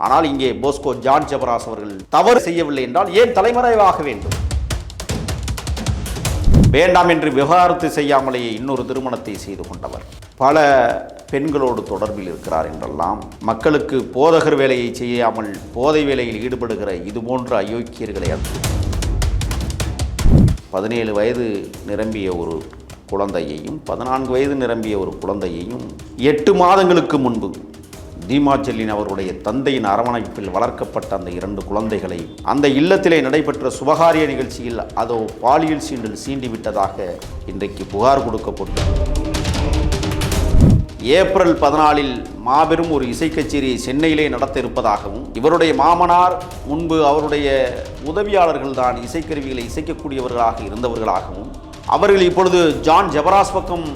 ஆனால் இங்கே Bosco John ஜபராஸ் அவர்கள் தவறு செய்யவில்லை என்றால் ஏன் தலைமறைவாக வேண்டும்? வேண்டாம் என்று விவகாரத்து செய்யாமலேயே இன்னொரு திருமணத்தை செய்து கொண்டவர். பல பெண்களோடு தொடர்பில் இருக்கிறார் என்றெல்லாம் மக்களுக்கு போதகர் வேலையை செய்யாமல் போதை வேலையில் ஈடுபடுகிற இதுபோன்ற அயோக்கியர்களை பதினேழு வயது நிரம்பிய ஒரு குழந்தையையும் பதினான்கு வயது நிரம்பிய ஒரு குழந்தையையும் எட்டு மாதங்களுக்கு முன்பு தீமாச்செல்லின் அவருடைய தந்தையின் அரவணைப்பில் வளர்க்கப்பட்ட அந்த இரண்டு குழந்தைகளை அந்த இல்லத்திலே நடைபெற்ற சுபகாரிய நிகழ்ச்சியில் அதோ பாலியல் சீண்டில் சீண்டி விட்டதாக இன்றைக்கு புகார் கொடுக்கப்பட்டு ஏப்ரல் பதினாலில் மாபெரும் ஒரு இசை கச்சேரியை சென்னையிலே நடத்த இருப்பதாகவும் இவருடைய மாமனார் முன்பு அவருடைய உதவியாளர்கள் தான் இசைக்கருவிகளை இசைக்கக்கூடியவர்களாக இருந்தவர்களாகவும் அவர்கள் இப்பொழுது ஜான் ஜபராஸ் பக்கம்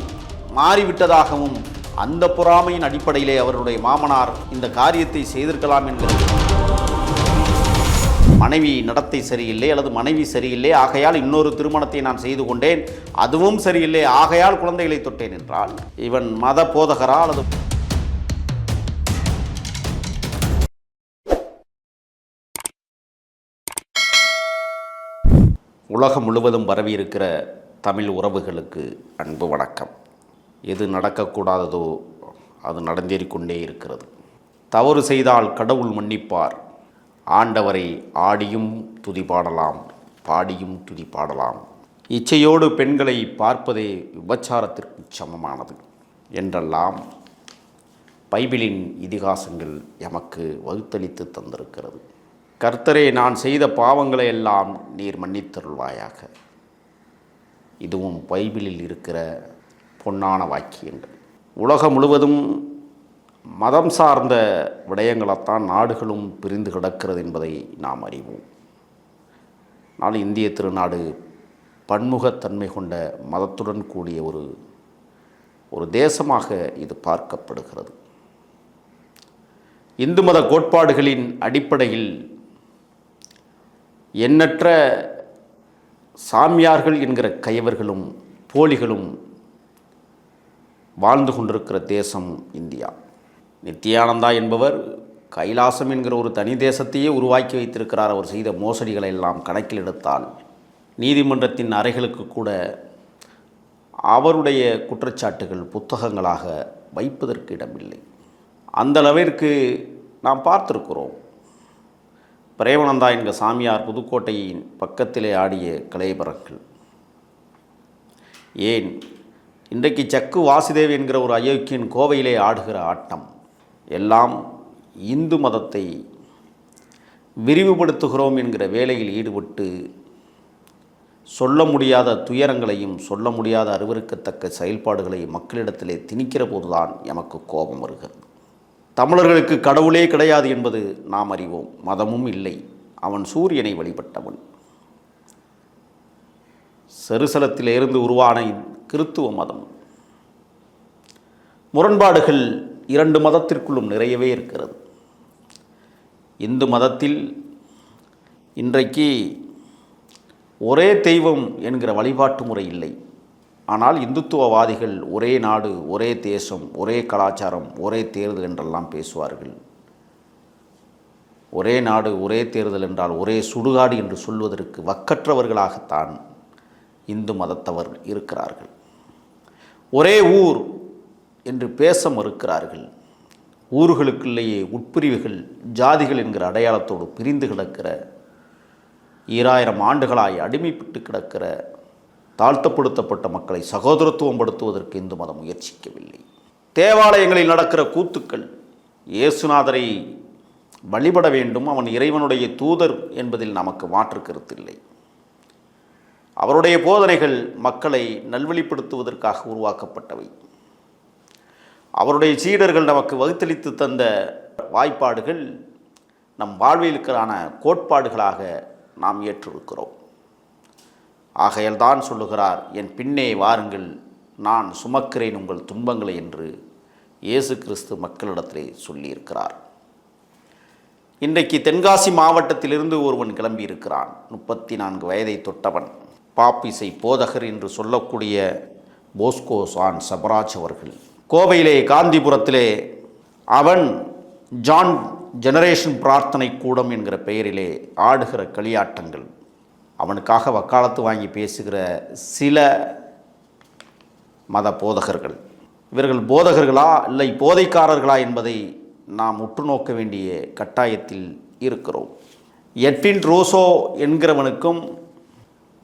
மாறிவிட்டதாகவும் அந்த பொறாமையின் அடிப்படையிலே அவருடைய மாமனார் இந்த காரியத்தை செய்திருக்கலாம் என்கிறது மனைவி நடத்தை சரியில்லை அல்லது மனைவி சரியில்லை. ஆகையால் இன்னொரு திருமணத்தை நான் செய்து கொண்டேன். அதுவும் சரியில்லை. ஆகையால் குழந்தைகளை தொட்டேன் என்றால் இவன் மத போதகரா அல்லது உலகம் முழுவதும் பரவியிருக்கிற தமிழ் உறவுகளுக்கு அன்பு வணக்கம். எது நடக்கக்கூடாததோ அது நடந்தேறிக்கொண்டே இருக்கிறது. தவறு செய்தால் கடவுள் மன்னிப்பார். ஆண்டவரை ஆடியும் துதி பாடலாம் பாடியும் துதி பாடலாம். இச்சையோடு பெண்களை பார்ப்பதே விபச்சாரத்திற்கு சமமானது என்றெல்லாம் பைபிளின் இதிகாசங்கள் எமக்கு வகுத்தளித்து தந்திருக்கிறது. கர்த்தரே நான் செய்த பாவங்களை எல்லாம் நீர் மன்னித்தருள்வாயாக. இதுவும் பைபிளில் இருக்கிற பொன்னான வாக்கியங்கள். உலகம் முழுவதும் மதம் சார்ந்த விடயங்களைத்தான் நாடுகளும் பிரிந்து கிடக்கிறது என்பதை நாம் அறிவோம். ஆனால் இந்திய திருநாடு பன்முகத்தன்மை கொண்ட மதத்துடன் கூடிய ஒரு ஒரு தேசமாக இது பார்க்கப்படுகிறது. இந்து மத கோட்பாடுகளின் அடிப்படையில் எண்ணற்ற சாமியார்கள் என்கிற கையவர்களும் போலிகளும் வாழ்ந்து கொண்டிருக்கிற தேசம் இந்தியா. நித்யானந்தா என்பவர் கைலாசம் என்கிற ஒரு தனி தேசத்தையே உருவாக்கி வைத்திருக்கிறார். அவர் செய்த மோசடிகளை எல்லாம் கணக்கில் எடுத்தால் நீதிமன்றத்தின் அறைகளுக்கு கூட அவருடைய குற்றச்சாட்டுகள் புத்தகங்களாக வைப்பதற்கு இடமில்லை. அந்த அளவிற்கு நாம் பார்த்திருக்கிறோம். பிரேமநந்தா என்கிற சாமியார் புதுக்கோட்டையின் பக்கத்திலே ஆடிய கலைபரங்கள் ஏன்? இன்றைக்கு சக்கு வாசுதேவ் என்கிற ஒரு அயோக்கியன் கோவையிலே ஆடுகிற ஆட்டம். எல்லாம் இந்து மதத்தை விரிவுபடுத்துகிறோம் என்கிற வேலையில் ஈடுபட்டு சொல்ல முடியாத துயரங்களையும் சொல்ல முடியாத அருவருக்கத்தக்க செயல்பாடுகளை மக்களிடத்திலே திணிக்கிற போதுதான் எமக்கு கோபம் வருகிறது. தமிழர்களுக்கு கடவுளே கிடையாது என்பது நாம் அறிவோம். மதமும் இல்லை. அவன் சூரியனை வழிபட்டவன். செருசலத்திலிருந்து உருவான கிறித்துவ மதம். முரண்பாடுகள் இரண்டு மதத்திற்குள்ளும் நிறையவே இருக்கிறது. இந்து மதத்தில் இன்றைக்கு ஒரே தெய்வம் என்கிற வழிபாட்டு முறை இல்லை. ஆனால் இந்துத்துவவாதிகள் ஒரே நாடு ஒரே தேசம் ஒரே கலாச்சாரம் ஒரே தேர்தல் என்றெல்லாம் பேசுவார்கள். ஒரே நாடு ஒரே தேர்தல் என்றால் ஒரே சுடுகாடு என்று சொல்வதற்கு வக்கற்றவர்களாகத்தான் இந்து மதத்தவர் இருக்கிறார்கள். ஒரே ஊர் என்று பேச மறுக்கிறார்கள். ஊர்களுக்குள்ளேயே உட்பிரிவுகள் ஜாதிகள் என்கிற அடையாளத்தோடு பிரிந்து கிடக்கிற ஈராயிரம் ஆண்டுகளாய் அடிமைப்பட்டு கிடக்கிற தாழ்த்தப்படுத்தப்பட்ட மக்களை சகோதரத்துவம் படுத்துவதற்கு இந்து மதம் முயற்சிக்கவில்லை. தேவாலயங்களில் நடக்கிற கூத்துக்கள் இயேசுநாதரை வழிபட வேண்டும் அவன் இறைவனுடைய தூதர் என்பதில் நமக்கு மாற்று கருத்தில்லை அவருடைய போதனைகள் மக்களை நல்வழிப்படுத்துவதற்காக உருவாக்கப்பட்டவை. அவருடைய சீடர்கள் நமக்கு வகுத்தளித்து தந்த வாய்ப்பாடுகள் நம் வாழ்விலுக்கான கோட்பாடுகளாக நாம் ஏற்றிருக்கிறோம். ஆகையால் தான் சொல்லுகிறார் என் பின்னே வாருங்கள் நான் சுமக்கிறேன் உங்கள் துன்பங்களை என்று இயேசு கிறிஸ்து மக்களிடத்திலே சொல்லியிருக்கிறார். இன்றைக்கு தென்காசி மாவட்டத்திலிருந்து ஒருவன் கிளம்பியிருக்கிறான். முப்பத்தி நான்கு வயதை தொட்டவன். பாப்பிசை போதகர் என்று சொல்லக்கூடிய போஸ்கோ சான் சபராஜ் அவர்கள். கோவையிலே காந்திபுரத்திலே அவன் ஜான் ஜெனரேஷன் பிரார்த்தனை கூடம் என்கிற பெயரிலே ஆடுகிற களியாட்டங்கள். அவனுக்காக வக்காலத்து வாங்கி பேசுகிற சில மத போதகர்கள். இவர்கள் போதகர்களா இல்லை போதைக்காரர்களா என்பதை நாம் உற்று நோக்க வேண்டிய கட்டாயத்தில் இருக்கிறோம். எட்வின் ரோசோ என்கிறவனுக்கும்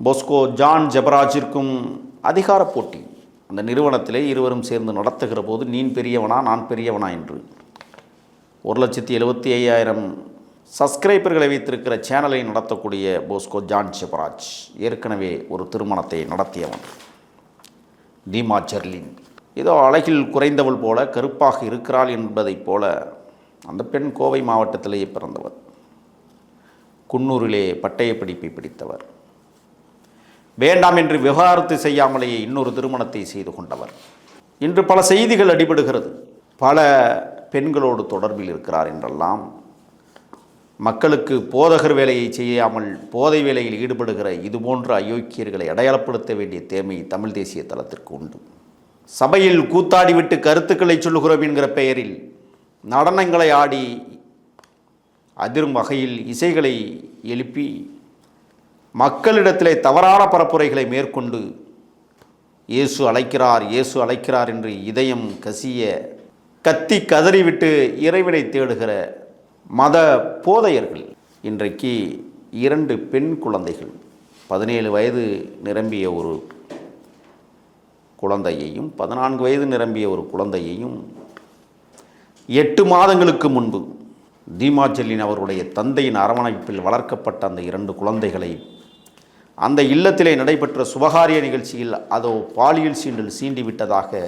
போஸ்கோ ஜான் ஜெபராஜிற்கும் அதிகார போட்டி. அந்த நிறுவனத்திலே இருவரும் சேர்ந்து நடத்துகிற போது நீ பெரியவனா நான் பெரியவனா என்று. ஒரு லட்சத்தி எழுபத்தி ஐயாயிரம் சப்ஸ்கிரைபர்களை வைத்திருக்கிற சேனலை நடத்தக்கூடிய போஸ்கோ ஜான் ஜெபராஜ் ஏற்கனவே ஒரு திருமணத்தை நடத்தியவன். தீமா ஜெர்லின். ஏதோ அழகில் குறைந்தவள் போல கருப்பாக இருக்கிறாள் என்பதைப் போல அந்த பெண் கோவை மாவட்டத்திலேயே பிறந்தவர். குன்னூரிலே பட்டய படிப்பை பிடித்தவர். வேண்டாம் என்று விவகாரத்து செய்யாமலேயே இன்னொரு திருமணத்தை செய்து கொண்டவர். இன்று பல செய்திகள் அடிபடுகிறது. பல பெண்களோடு தொடர்பில் இருக்கிறார் என்றெல்லாம். மக்களுக்கு போதகர் வேலையை செய்யாமல் போதை வேலையில் ஈடுபடுகிற இதுபோன்ற அயோக்கியர்களை அடையாளப்படுத்த வேண்டிய தேமை தமிழ் தேசிய தளத்திற்கு உண்டு. சபையில் கூத்தாடிவிட்டு கருத்துக்களை சொல்லுகிறோம் என்கிற பெயரில் நடனங்களை ஆடி அதிரும் வகையில் இசைகளை எழுப்பி மக்களிடத்திலே தவறான பரப்புரைகளை மேற்கொண்டு இயேசு அழைக்கிறார் இயேசு அழைக்கிறார் என்று இதயம் கசிய கத்தி கதறிவிட்டு இறைவனை தேடுகிற மத போதையர்கள். இன்றைக்கு இரண்டு பெண் குழந்தைகள் பதினேழு வயது நிரம்பிய ஒரு குழந்தையையும் பதினான்கு வயது நிரம்பிய ஒரு குழந்தையையும் எட்டு மாதங்களுக்கு முன்பு தீமாஜல்லின் அவருடைய தந்தையின் அரவணைப்பில் வளர்க்கப்பட்ட அந்த இரண்டு குழந்தைகளை அந்த இல்லத்திலே நடைபெற்ற சுபகாரிய நிகழ்ச்சியில் அதோ பாலியல் சீண்டல் சீண்டி விட்டதாக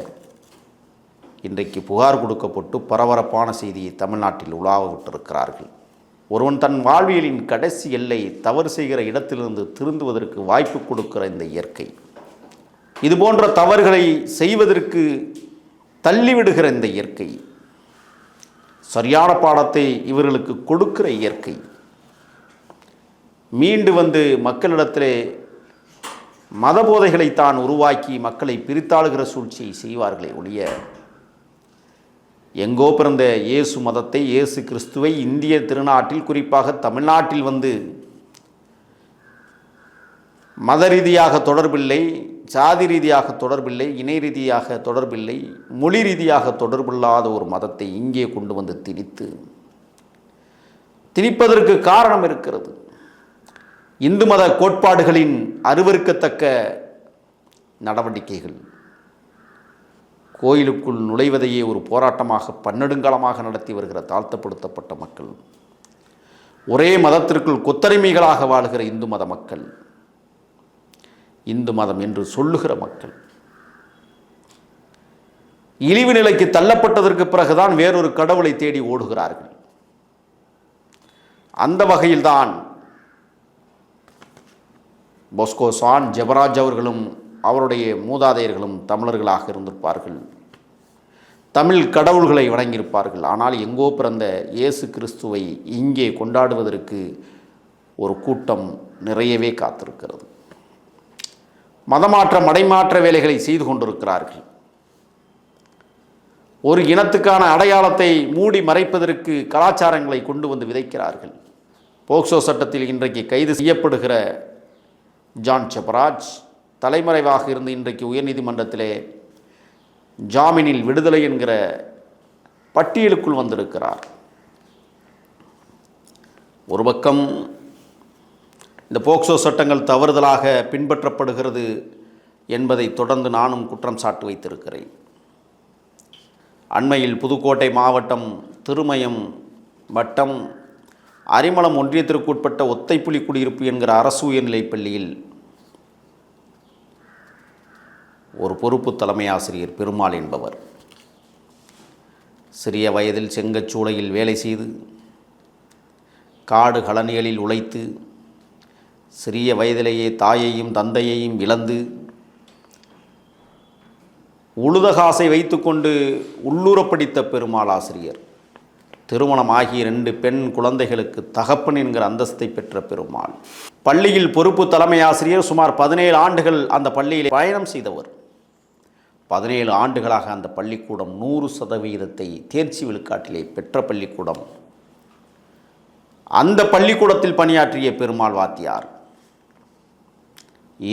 இன்றைக்கு புகார் கொடுக்கப்பட்டு பரபரப்பான செய்தியை தமிழ்நாட்டில் உலாவ விட்டிருக்கிறார்கள் ஒருவன் தன் வாழ்வியலின் கடைசி எல்லை தவறு செய்கிற இடத்திலிருந்து திருந்துவதற்கு வாய்ப்பு கொடுக்கிற இந்த இயற்கை. இதுபோன்ற தவறுகளை செய்வதற்கு தள்ளிவிடுகிற இந்த இயற்கை. சரியான பாடத்தை இவர்களுக்கு கொடுக்கிற இயற்கை. மீண்டு வந்து மக்களிடத்திலே மத போதைகளை தான் உருவாக்கி மக்களை பிரித்தாளுகிற சூழ்ச்சியை செய்வார்களே ஒழிய எங்கோ பிறந்த இயேசு மதத்தை இயேசு கிறிஸ்துவை இந்திய திருநாட்டில் குறிப்பாக தமிழ்நாட்டில் வந்து மத ரீதியாக தொடர்பில்லை சாதி ரீதியாக தொடர்பில்லை இணை ரீதியாக தொடர்பில்லை மொழி ரீதியாக தொடர்பில்லாத ஒரு மதத்தை இங்கே கொண்டு வந்து திணித்து திணிப்பதற்கு காரணம் இருக்கிறது. இந்து மத கோட்பாடுகளின் அருவருக்கத்தக்க நடவடிக்கைகள். கோயிலுக்குள் நுழைவதையே ஒரு போராட்டமாக பன்னெடுங்காலமாக நடத்தி வருகிற தாழ்த்தப்படுத்தப்பட்ட மக்கள். ஒரே மதத்திற்குள் கொத்தரிமைகளாக வாழ்கிற இந்து மத மக்கள். இந்து மதம் என்று சொல்லுகிற மக்கள். இழிவு நிலைக்கு தள்ளப்பட்டதற்கு பிறகுதான் வேறொரு கடவுளை தேடி ஓடுகிறார்கள். அந்த வகையில்தான் பொஸ்கோ சான் ஜெபராஜ் அவர்களும் அவருடைய மூதாதையர்களும் தமிழர்களாக இருந்திருப்பார்கள். தமிழ் கடவுள்களை வணங்கியிருப்பார்கள். ஆனால் எங்கோ பிறந்த இயேசு கிறிஸ்துவை இங்கே கொண்டாடுவதற்கு ஒரு கூட்டம் நிறையவே காத்திருக்கிறது. மதமாற்ற மடைமாற்ற வேலைகளை செய்து கொண்டிருக்கிறார்கள். ஒரு இனத்துக்கான அடையாளத்தை மூடி மறைப்பதற்கு கலாச்சாரங்களை கொண்டு வந்து விதைக்கிறார்கள். போக்சோ சட்டத்தில் இன்றைக்கு கைது செய்யப்படுகிற ஜான் செபராஜ் தலைமறைவாக இருந்து இன்றைக்கு உயர்நீதிமன்றத்திலே ஜாமீனில் விடுதலை என்கிற பட்டியலுக்குள் வந்திருக்கிறார். ஒரு பக்கம் இந்த போக்சோ சட்டங்கள் தவறுதலாக பின்பற்றப்படுகிறது என்பதை தொடர்ந்து நானும் குற்றம் சாட்டு வைத்திருக்கிறேன். அண்மையில் புதுக்கோட்டை மாவட்டம் திருமயம் வட்டம் அரிமளம் ஒன்றியத்திற்குட்பட்ட ஒத்தைப்புலி குடியிருப்பு என்கிற அரசு உயர்நிலைப் பள்ளியில் ஒரு பொறுப்பு தலைமை ஆசிரியர் பெருமாள் என்பவர். சிறிய வயதில் செங்கச்சூளையில் வேலை செய்து காடு கழனிகளில் உழைத்து சிறிய வயதிலேயே தாயையும் தந்தையையும் இழந்து உழுதகாசை வைத்துக்கொண்டு உள்ளூர படித்த பெருமாள் ஆசிரியர். திருமணமாகி ரெண்டு பெண் குழந்தைகளுக்கு தகப்பன் என்கிற அந்தஸ்தை பெற்ற பெருமாள். பள்ளியில் பொறுப்பு தலைமை ஆசிரியர் சுமார் பதினேழு ஆண்டுகள் அந்த பள்ளியில் பயணம் செய்தவர். பதினேழு ஆண்டுகளாக அந்த பள்ளிக்கூடம் நூறு சதவீதத்தை தேர்ச்சி விழுக்காட்டிலே பெற்ற பள்ளிக்கூடம். அந்த பள்ளிக்கூடத்தில் பணியாற்றிய பெருமாள் வாத்தியார்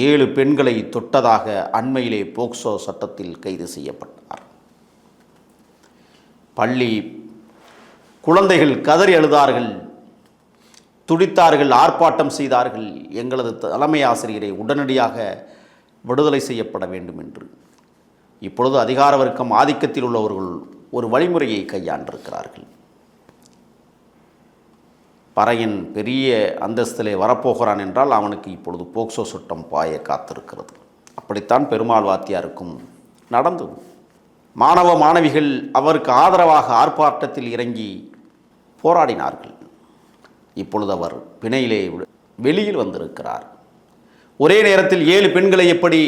ஏழு பெண்களை தொட்டதாக அண்மையிலே போக்சோ சட்டத்தில் கைது செய்யப்பட்டார். பள்ளி குழந்தைகள் கதறி அழுதார்கள். துடித்தார்கள் ஆர்ப்பாட்டம் செய்தார்கள். எங்களது தலைமை ஆசிரியரை உடனடியாக விடுதலை செய்யப்பட வேண்டும் என்று இப்பொழுது அதிகார வர்க்கம் ஆதிக்கத்தில் உள்ளவர்கள் ஒரு வழிமுறையை கையாண்டிருக்கிறார்கள். பறையன் பெரிய அந்தஸ்திலே வரப்போகிறான் என்றால் அவனுக்கு இப்பொழுது போக்சோ சுட்டம் பாய காத்திருக்கிறது. அப்படித்தான் பெருமாள் வாத்தியாருக்கும் நடந்தது. மாணவ மாணவிகள் அவருக்கு ஆதரவாக ஆர்ப்பாட்டத்தில் இறங்கி போராடினார்கள். இப்பொழுது அவர் பிணையிலே வெளியில் வந்திருக்கிறார். ஒரே நேரத்தில் ஏழு பெண்களை எப்படி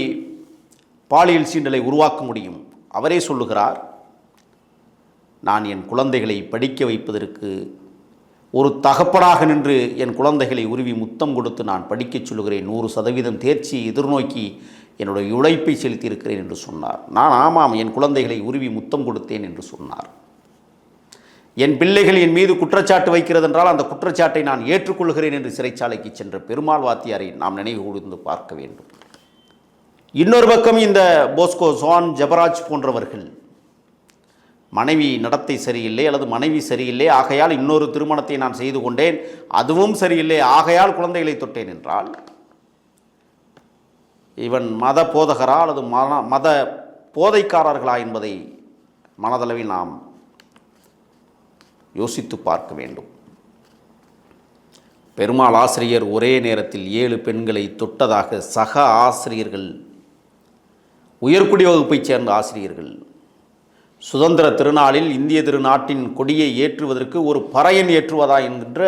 பாலியல் சீண்டலை உருவாக்க முடியும்? அவரே சொல்லுகிறார் நான் என் குழந்தைகளை படிக்க வைப்பதற்கு ஒரு தகப்பனாக நின்று என் குழந்தைகளை உருவி முத்தம் கொடுத்து நான் படிக்கச் சொல்லுகிறேன். நூறு சதவீதம் தேர்ச்சியை எதிர்நோக்கி என்னுடைய உழைப்பை செலுத்தியிருக்கிறேன் என்று சொன்னார். நான் ஆமாம் என் குழந்தைகளை உருவி முத்தம் கொடுத்தேன் என்று சொன்னார். என் பிள்ளைகள் என் மீது குற்றச்சாட்டு வைக்கிறது என்றால் அந்த குற்றச்சாட்டை நான் ஏற்றுக்கொள்கிறேன் என்று சிறைச்சாலைக்கு சென்ற பெருமாள் வாத்தியாரை நாம் நினைவு கூர்ந்து பார்க்க வேண்டும். இன்னொரு பக்கம் இந்த போஸ்கோ ஜான் ஜபராஜ் போன்றவர்கள் மனைவி நடத்தை சரியில்லை அல்லது மனைவி சரியில்லை ஆகையால் இன்னொரு திருமணத்தை நான் செய்து கொண்டேன் அதுவும் சரியில்லை ஆகையால் குழந்தைகளை தொட்டேன் என்றால் இவன் மத போதகரா அல்லது மன மத போதைக்காரர்களா என்பதை மனதளவில் நாம் யோசித்து பார்க்க வேண்டும். பெருமாள் ஆசிரியர் ஒரே நேரத்தில் ஏழு பெண்களை தொட்டதாக சக ஆசிரியர்கள் உயர்குடி வகுப்பைச் சேர்ந்த ஆசிரியர்கள் சுதந்திர திருநாளில் இந்திய திருநாட்டின் கொடியை ஏற்றுவதற்கு ஒரு பறையன் ஏற்றுவதா என்கின்ற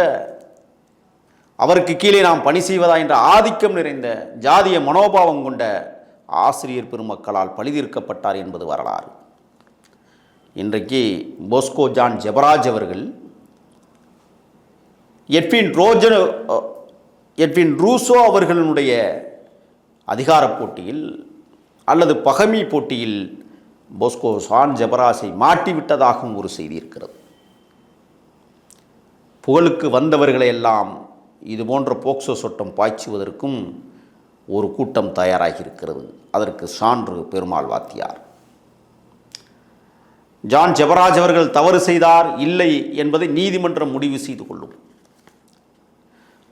அவருக்கு கீழே நாம் பணி செய்வதா என்ற ஆதிக்கம் நிறைந்த ஜாதிய மனோபாவம் கொண்ட ஆசிரியர் பெருமக்களால் பழிதீர்க்கப்பட்டார் என்பது வரலாறு. இன்றைக்கு போஸ்கோ ஜான் ஜெபராஜ் அவர்கள் எட்வின் ரோஜன் எட்வின் ரூசோ அவர்களுடைய அதிகாரப் போட்டியில் அல்லது பகமி போட்டியில் போஸ்கோ சான் ஜபராசை மாட்டிவிட்டதாகவும் ஒரு செய்தி இருக்கிறது. புகழுக்கு வந்தவர்களை எல்லாம் இது போன்ற போக்சோ சட்டம் பாய்ச்சுவதற்கும் ஒரு கூட்டம் தயாராகி இருக்கிறது அதற்கு சான்று பெருமாள் வாத்தியார். ஜான் ஜெபராஜ் அவர்கள் தவறு செய்தார் இல்லை என்பதை நீதிமன்றம் முடிவு செய்து கொள்ளும்.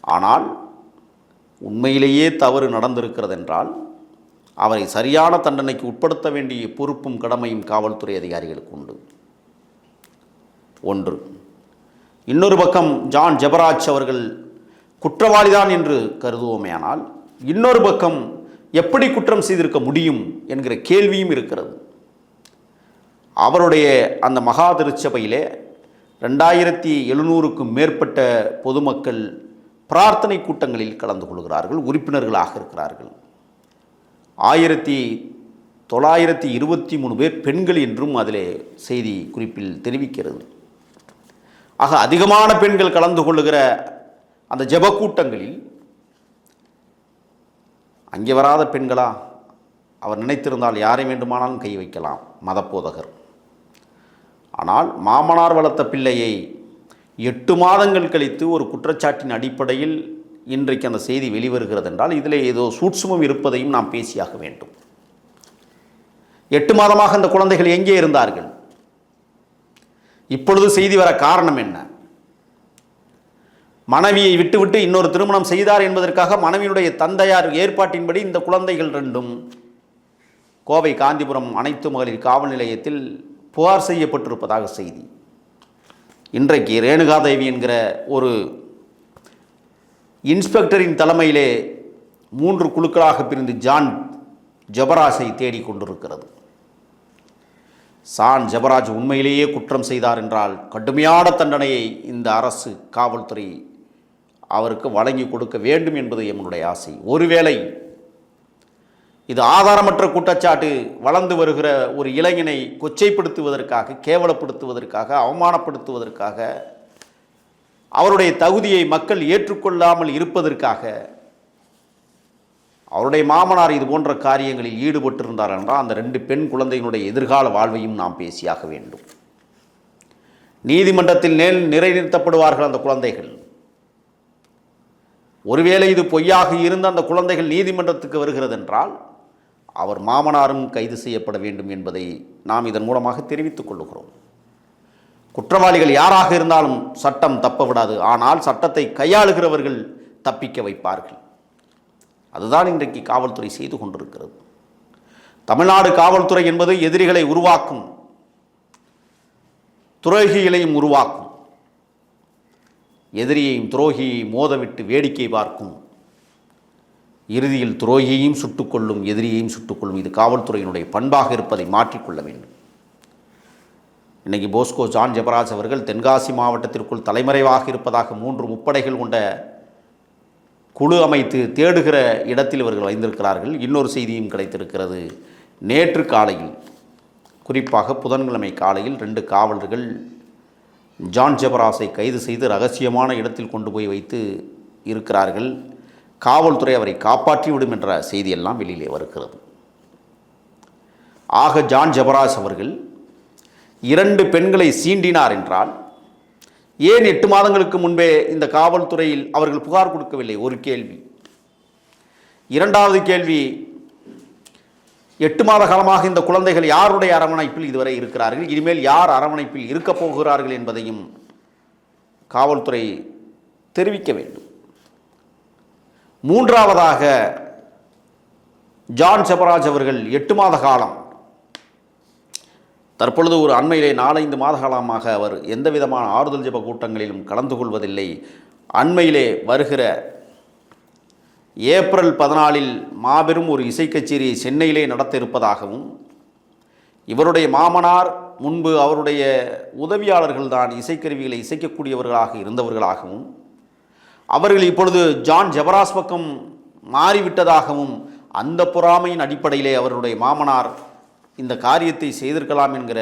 ஆனால் உண்மையிலேயே தவறு நடந்திருக்கிறது என்றால் அவரை சரியான தண்டனைக்கு உட்படுத்த வேண்டிய பொறுப்பும் கடமையும் காவல்துறை அதிகாரிகளுக்கு உண்டு. ஒன்று இன்னொரு பக்கம் ஜான் ஜெபராஜ் அவர்கள் குற்றவாளிதான் என்று கருதுவோமேயானால் இன்னொரு பக்கம் எப்படி குற்றம் செய்திருக்க முடியும் என்கிற கேள்வியும் இருக்கிறது. அவருடைய அந்த மகா திருச்சபையிலே ரெண்டாயிரத்தி எழுநூறுக்கும் மேற்பட்ட பொதுமக்கள் பிரார்த்தனை கூட்டங்களில் கலந்து கொள்கிறார்கள் உறுப்பினர்களாக இருக்கிறார்கள். ஆயிரத்தி தொள்ளாயிரத்தி இருபத்தி மூணு பேர் பெண்கள் என்றும் அதிலே செய்தி குறிப்பில் தெரிவிக்கிறது. ஆக அதிகமான பெண்கள் கலந்து கொள்ளுகிற அந்த ஜெபக்கூட்டங்களில் அங்கே வராத பெண்களா? அவர் நினைத்திருந்தால் யாரை வேண்டுமானாலும் கை வைக்கலாம் மதப்போதகர். ஆனால் மாமனார் வளர்த்த பிள்ளையை எட்டு மாதங்கள் கழித்து ஒரு குற்றச்சாட்டின் அடிப்படையில் இன்றைக்கு அந்த செய்தி வெளிவருகிறது என்றால் இதில் ஏதோ சூட்சுமம் இருப்பதையும் நாம் பேசியாக வேண்டும். எட்டு மாதமாக அந்த குழந்தைகள் எங்கே இருந்தார்கள்? இப்பொழுது செய்தி வர காரணம் என்ன? மனைவியை விட்டுவிட்டு இன்னொரு திருமணம் செய்தார் என்பதற்காக மனைவியுடைய தந்தையார் ஏற்பாட்டின்படி இந்த குழந்தைகள் ரெண்டும் கோவை காந்திபுரம் அனைத்து மகளிர் காவல் நிலையத்தில் புகார் செய்யப்பட்டிருப்பதாக செய்தி. இன்றைக்கு ரேணுகாதேவி என்கிற ஒரு இன்ஸ்பெக்டரின் தலைமையிலே மூன்று குழுக்களாக பிரிந்து ஜான் ஜபராஜை தேடிக்கொண்டிருக்கிறது சான் ஜபராஜ் உண்மையிலேயே குற்றம் செய்தார் என்றால் கடுமையான தண்டனையை இந்த அரசு காவல்துறை அவருக்கு வழங்கி கொடுக்க வேண்டும் என்பது எம்முடைய ஆசை. ஒருவேளை இது ஆதாரமற்ற குற்றச்சாட்டு வளர்ந்து வருகிற ஒரு இளைஞனை கொச்சைப்படுத்துவதற்காக கேவலப்படுத்துவதற்காக அவமானப்படுத்துவதற்காக அவருடைய தகுதியை மக்கள் ஏற்றுக்கொள்ளாமல் இருப்பதற்காக அவருடைய மாமனார் இது போன்ற காரியங்களில் ஈடுபட்டிருந்தார் என்றால் அந்த ரெண்டு பெண் குழந்தையினுடைய எதிர்கால வாழ்வையும் நாம் பேசியாக வேண்டும். நீதிமன்றத்தில் நேல் நிறைநிறுத்தப்படுவார்கள் அந்த குழந்தைகள். ஒருவேளை இது பொய்யாக இருந்து அந்த குழந்தைகள் நீதிமன்றத்துக்கு வருகிறது என்றால் அவர் மாமனாரும் கைது செய்யப்பட வேண்டும் என்பதை நாம் இதன் மூலமாக தெரிவித்துக் கொள்ளுகிறோம். குற்றவாளிகள் யாராக இருந்தாலும் சட்டம் தப்ப விடாது. ஆனால் சட்டத்தை கையாளுகிறவர்கள் தப்பிக்க வைப்பார்கள். அதுதான் இன்றைக்கு காவல்துறை செய்து கொண்டிருக்கிறது. தமிழ்நாடு காவல்துறை என்பது எதிரிகளை உருவாக்கும் துரோகிகளையும் உருவாக்கும். எதிரியையும் துரோகியையும் மோதவிட்டு வேடிக்கை பார்க்கும். இறுதியில் துரோகியையும் சுட்டுக்கொள்ளும் எதிரியையும் சுட்டுக்கொள்ளும் இது காவல்துறையினுடைய பண்பாக இருப்பதை மாற்றிக்கொள்ள வேண்டும். இன்றைக்கி போஸ்கோ ஜான் ஜெபராஜ் அவர்கள் தென்காசி மாவட்டத்திற்குள் தலைமறைவாக இருப்பதாக மூன்று முப்படைகள் கொண்ட குழு அமைத்து தேடுகிற இடத்தில் இவர்கள் வைந்திருக்கிறார்கள். இன்னொரு செய்தியும் கிடைத்திருக்கிறது. நேற்று காலையில் குறிப்பாக புதன்கிழமை காலையில் ரெண்டு காவலர்கள் ஜான் ஜெபராஸை கைது செய்து ரகசியமான இடத்தில் கொண்டு போய் வைத்து இருக்கிறார்கள். காவல்துறை அவரை காப்பாற்றிவிடும் என்ற செய்தியெல்லாம் வெளியிலே வருகிறது. ஆக ஜான் ஜெபராஸ் அவர்கள் இரண்டு பெண்களை சீண்டினார் என்றால் ஏன் எட்டு மாதங்களுக்கு முன்பே இந்த காவல்துறையில் அவர்கள் புகார் கொடுக்கவில்லை? ஒரு கேள்வி. இரண்டாவது கேள்வி எட்டு மாத காலமாக இந்த குழந்தைகள் யாருடைய அரவணைப்பில் இதுவரை இருக்கிறார்கள்? இனிமேல் யார் அரவணைப்பில் இருக்கப் போகிறார்கள் என்பதையும் காவல்துறை தெரிவிக்க வேண்டும். மூன்றாவதாக ஜான் செபராஜ் அவர்கள் எட்டு மாத காலம் தற்பொழுது ஒரு அண்மையிலே நாலைந்து மாத காலமாக அவர் எந்த விதமான ஆறுதல் ஜெப கூட்டங்களிலும் கலந்து கொள்வதில்லை. அண்மையிலே வருகிற ஏப்ரல் பதினாலில் மாபெரும் ஒரு இசை கச்சேரியை சென்னையிலே நடத்த இருப்பதாகவும் இவருடைய மாமனார் முன்பு அவருடைய உதவியாளர்கள் தான் இசைக்கருவிகளை இசைக்கக்கூடியவர்களாக இருந்தவர்களாகவும் அவர்கள் இப்பொழுது ஜான் ஜெபராஸ் பக்கம் மாறிவிட்டதாகவும் அந்த பொறாமையின் அடிப்படையிலே அவருடைய மாமனார் இந்த காரியத்தை செய்திருக்கலாம் என்கிற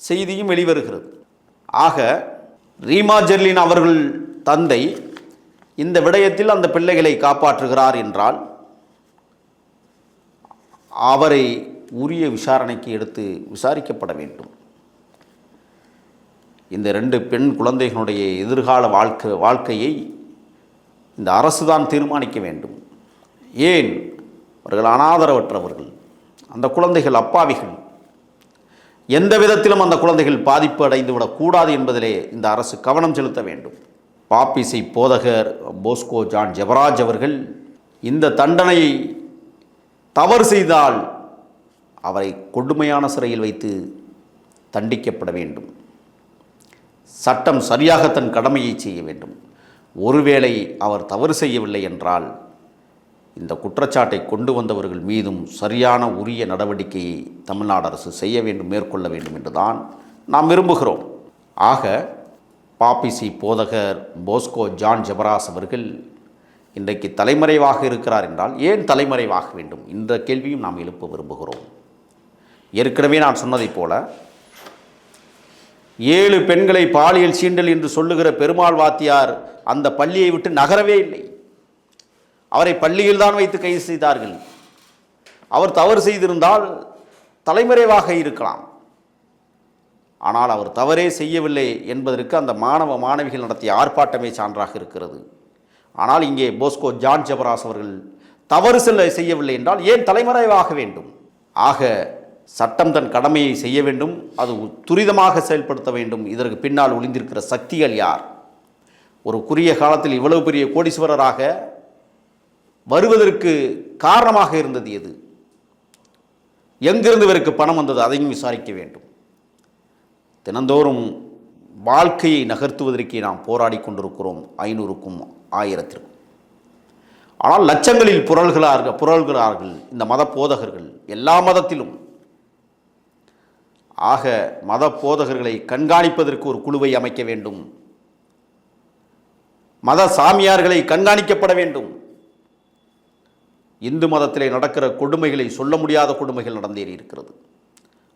செய்தியும் வெளிவருகிறது. ஆக ரீமா ஜெர்லின் அவர்கள் தந்தை இந்த விடயத்தில் அந்த பிள்ளைகளை காப்பாற்றுகிறார் என்றால் அவரை உரிய விசாரணைக்கு எடுத்து விசாரிக்கப்பட வேண்டும். இந்த ரெண்டு பெண் குழந்தைகளுடைய எதிர்கால வாழ்க்கை வாழ்க்கையை இந்த அரசு தான் தீர்மானிக்க வேண்டும். ஏன்? அவர்கள் அனாதரவற்றவர்கள். அந்த குழந்தைகள் அப்பாவிகள். எந்த விதத்திலும் அந்த குழந்தைகள் பாதிப்பு அடைந்து விடக்கூடாது என்பதிலே இந்த அரசு கவனம் செலுத்த வேண்டும். பாப்பிசை போதகர் போஸ்கோ ஜான் ஜெபராஜ் அவர்கள் இந்த தண்டனையை தவறு செய்தால் அவரை கொடுமையான சிறையில் வைத்து தண்டிக்கப்பட வேண்டும். சட்டம் சரியாக தன் கடமையை செய்ய வேண்டும். ஒருவேளை அவர் தவறு செய்யவில்லை என்றால் இந்த குற்றச்சாட்டை கொண்டு வந்தவர்கள் மீதும் சரியான உரிய நடவடிக்கையை தமிழ்நாடு அரசு செய்ய வேண்டும் மேற்கொள்ள வேண்டும் என்றுதான் நாம் விரும்புகிறோம். ஆக பாப்பிசி போதகர் போஸ்கோ ஜான் ஜெபராஸ் அவர்கள் இன்றைக்கு தலைமறைவாக இருக்கிறார் என்றால் ஏன் தலைமறைவாக வேண்டும்? இந்த கேள்வியும் நாம் எழுப்ப விரும்புகிறோம். ஏற்கனவே நான் சொன்னதைப் போல ஏழு பெண்களை பாலியல் சீண்டல் என்று சொல்லுகிற பெருமாள் வாத்தியார் அந்த பள்ளியை விட்டு நகரவே இல்லை. அவரை பள்ளியில் தான் வைத்து கைது செய்தார்கள். அவர் தவறு செய்திருந்தால் தலைமறைவாக இருக்கலாம். ஆனால் அவர் தவறே செய்யவில்லை என்பதற்கு அந்த மாணவ மாணவிகள் நடத்திய ஆர்ப்பாட்டமே சான்றாக இருக்கிறது. ஆனால் இங்கே போஸ்கோ ஜான் ஜபராஸ் அவர்கள் தவறு செல்ல செய்யவில்லை என்றால் ஏன் தலைமறைவாக வேண்டும்? ஆக சட்டம் தன் கடமையை செய்ய வேண்டும் அது துரிதமாக செயல்படுத்த வேண்டும். இதற்கு பின்னால் ஒளிந்திருக்கிற சக்திகள் யார்? ஒரு குறுகிய காலத்தில் இவ்வளவு பெரிய கோடீஸ்வரராக வருவதற்கு காரணமாக இருந்தது எது? எங்கிருந்து இவருக்கு பணம் வந்தது? அதையும் விசாரிக்க வேண்டும். தினந்தோறும் வாழ்க்கையை நகர்த்துவதற்கே நாம் போராடி கொண்டிருக்கிறோம் ஐநூறுக்கும் ஆயிரத்திற்கும். ஆனால் லட்சங்களில் புரள்கிறார்கள் புரள்கிறார்கள் இந்த மத போதகர்கள் எல்லா மதத்திலும். ஆக மத போதகர்களை கண்காணிப்பதற்கு ஒரு குழுவை அமைக்க வேண்டும். மத சாமியார்களை கண்காணிக்கப்பட வேண்டும். இந்து மதத்திலே நடக்கிற கொடுமைகளை சொல்ல முடியாத கொடுமைகள் நடந்தேறி இருக்கிறது.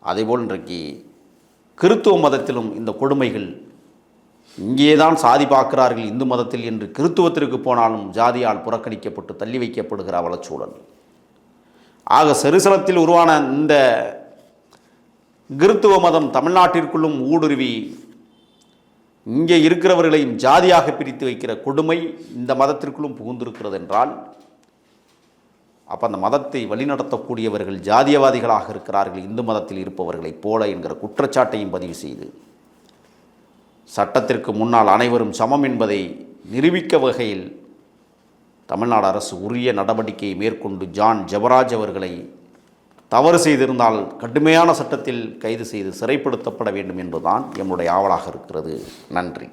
அதேபோல் இன்றைக்கு கிறித்துவ மதத்திலும் இந்த கொடுமைகள் இங்கேதான் சாதி பார்க்கிறார்கள் இந்து மதத்தில் என்று கிறித்துவத்திற்கு போனாலும் ஜாதியால் புறக்கணிக்கப்பட்டு தள்ளி வைக்கப்படுகிற அவலச்சூழல். ஆக செருசலத்தில் உருவான இந்த கிறித்துவ மதம் தமிழ்நாட்டிற்குள்ளும் ஊடுருவி இங்கே இருக்கிறவர்களையும் ஜாதியாக பிரித்து வைக்கிற கொடுமை இந்த மதத்திற்குள்ளும் புகுந்திருக்கிறது என்றால் அப்போ அந்த மதத்தை வழிநடத்தக்கூடியவர்கள் ஜாதியவாதிகளாக இருக்கிறார்கள் இந்து மதத்தில் இருப்பவர்களைப் போல என்கிற குற்றச்சாட்டையும் பதிவு செய்து சட்டத்திற்கு முன்னால் அனைவரும் சமம் என்பதை நிரூபிக்க வகையில் தமிழ்நாடு அரசு உரிய நடவடிக்கையை மேற்கொண்டு ஜான் ஜெபராஜ் அவர்களை தவறு செய்திருந்தால் கடுமையான சட்டத்தில் கைது செய்து சிறைப்படுத்தப்பட வேண்டும் என்பதுதான் என்னுடைய ஆவலாக இருக்கிறது. நன்றி.